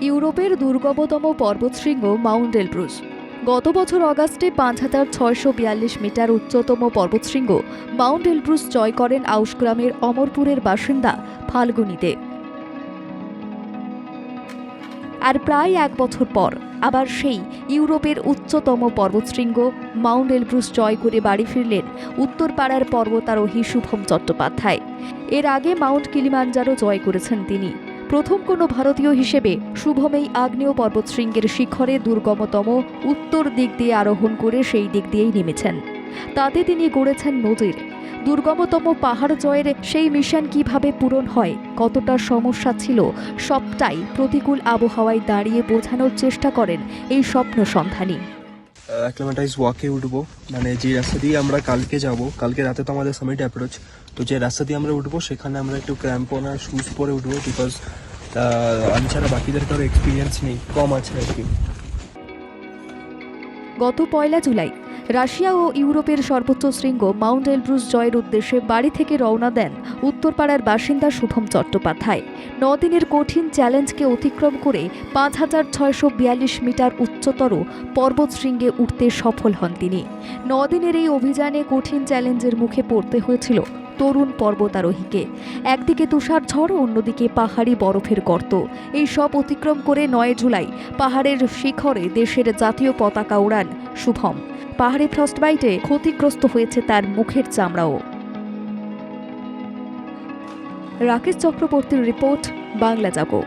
ইউরোপের দুর্গমতম পর্বতশৃঙ্গ Mount Elbrus গত বছর অগাস্টে পাঁচ হাজার ছয়শো বিয়াল্লিশ মিটার উচ্চতম পর্বতশৃঙ্গ মাউন্ট এলব্রুস জয় করেন আউশগ্রামের অমরপুরের বাসিন্দা ফাল্গুনিতে। আর প্রায় এক বছর পর আবার সেই ইউরোপের উচ্চতম পর্বতশৃঙ্গ মাউন্ট এলব্রুস জয় করে বাড়ি ফিরলেন উত্তরপাড়ার পর্বতারোহী শুভম চট্টোপাধ্যায়। এর আগে মাউন্ট কিলিমাঞ্জারো জয় করেছেন তিনি। প্রথম কোনো ভারতীয় হিসেবে শুভমেই আগ্নেয় পর্বতশৃঙ্গের শিখরে দুর্গমতম উত্তর দিক দিয়ে আরোহণ করে সেই দিক দিয়েই নেমেছেন। তাতে তিনি গড়েছেন নজির দুর্গমতম পাহাড় জয়ের সেই মিশন কীভাবে পূরণ হয়, কতটা সমস্যা ছিল, সবটাই প্রতিকূল আবহাওয়ায় দাঁড়িয়ে বোঝানোর চেষ্টা করেন এই স্বপ্ন সন্ধানী। অ্যাক্লামেটাইজ ওয়াকে উঠবো। মানে যে রাস্তা দিয়ে আমরা কালকে যাব, কালকে রাতে তো আমাদের সামিট অ্যাপ্রোচ তো যে রাস্তা দিয়ে আমরা উঠবো, সেখানে আমরা একটু ক্র্যাম্পন শুজ পরে উঠবো বিকজ আমি ছাড়া বাকিদের কারও এক্সপিরিয়েন্স নেই, কম আছে আর কি গত পয়লা জুলাই, রাশিয়া ও ইউরোপের সর্বোচ্চ শৃঙ্গ মাউন্ট এলব্রুস জয়ের উদ্দেশ্যে বাড়ি থেকে রওনা দেন উত্তরপাড়ার বাসিন্দা শুভম চট্টোপাধ্যায়। নদিনের কঠিন চ্যালেঞ্জকে অতিক্রম করে পাঁচ হাজার ছয়শো বিয়াল্লিশ মিটার উচ্চতর পর্বতশৃঙ্গে উঠতে সফল হন তিনি। দিনের এই অভিযানে কঠিন চ্যালেঞ্জের মুখে পড়তে হয়েছিল তরুণ পর্বতারোহীকে। একদিকে তুষার ঝড়, অন্যদিকে পাহাড়ি বরফের গর্ত। এই সব অতিক্রম করে নয় জুলাই পাহাড়ের শিখরে দেশের জাতীয় পতাকা উড়ান শুভম। পাহাড়ি ফ্রস্টবাইটে ক্ষতিগ্রস্ত হয়েছে তার মুখের চামড়াও। রাকেশ চক্রবর্তীর রিপোর্ট, বাংলা জাগো।